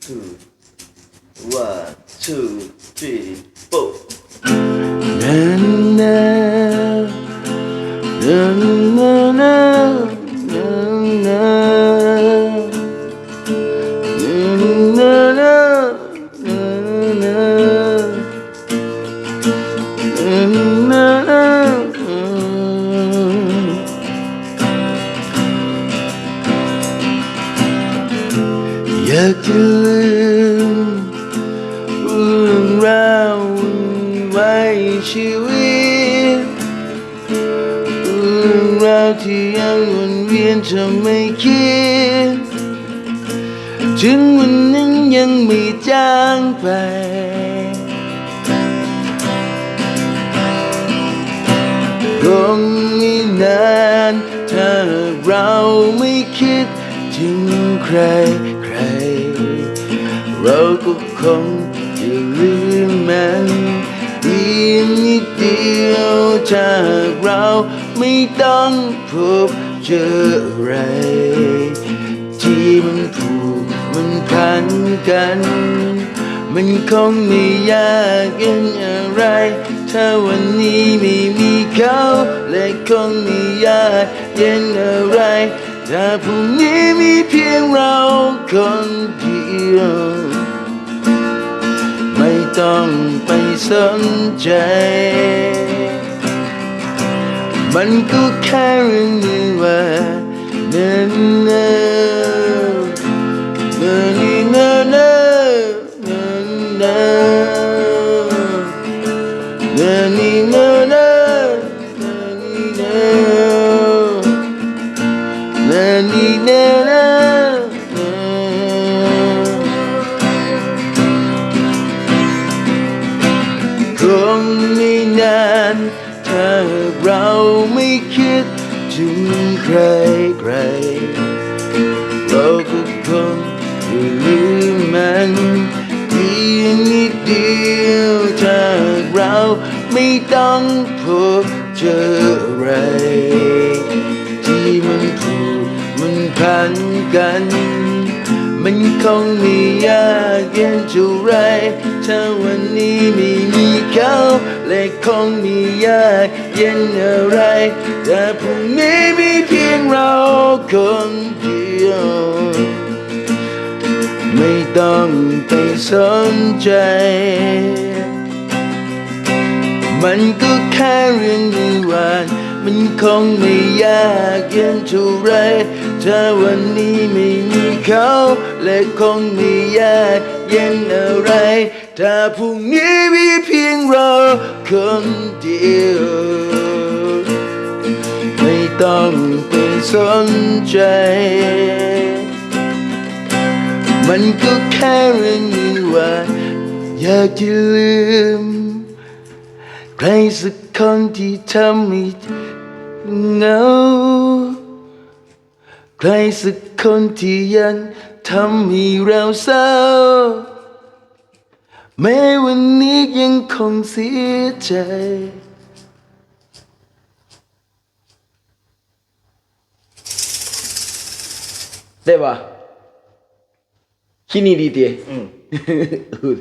two one two three four อยากจะลืมเรื่องราวไว้ชีวิตเรื่องราวที่ยังวนเวียนจะไม่คิดถึงวันนั้นยังไม่จางไปคงไม่นานถ้าเราไม่คิดถึงใครใคร เราก็คงจะลืมมันดีนิดเดียวจากเราไม่ต้องพบเจออะไร ที่มันผูกมันพันกัน มันคงไม่ยากเย็นอะไร ถ้าวันนี้ไม่มีเขาและคงไม่ยากเย็นอะไรถ้าพรุ่งนี้มีเพียงเราคนเดียว ต้องไปสนใจ มันก็แค่เรื่องนี้ว่าเนินเนินเนินเนินเนินนินเนิน na งไม่นาน ถ้าเราไม่คิดถึงใครใครเราก็คงจะลืมมันเพียงนิดเดียวถ้าเราไม่ต้องพบเจออะไร ที่มันผูกมันพันกัน มันคงไม่ยากเย็นเท่าไรถ้าวันนี้มี เขาและคงไม่ยากเย็นอะไร แต่พรุ่งนี้มีเพียงเราคนเดียว ไม่ต้องไปสนใจ มันก็แค่เรื่องหนึ่งวัน มันคงไม่ยากเย็นเท่าไรถ้าวันนี้ไม่มีเขา และคงไม่ยากเย็นอะไร ถ้าพรุ่งนี้มีเพียงเราคนเดียว ไม่ต้องไปสนใจ มันก็แค่เรื่องนึ่งว่า อยากจะลืม ใครสักคนที่ทำให้ เหงา ใครสักคนที่ยังทำให้เราเศร้า แม้วันนี้ยังคงเสียใจ ได้ปะคิดนี่ดีเตียอืมเออ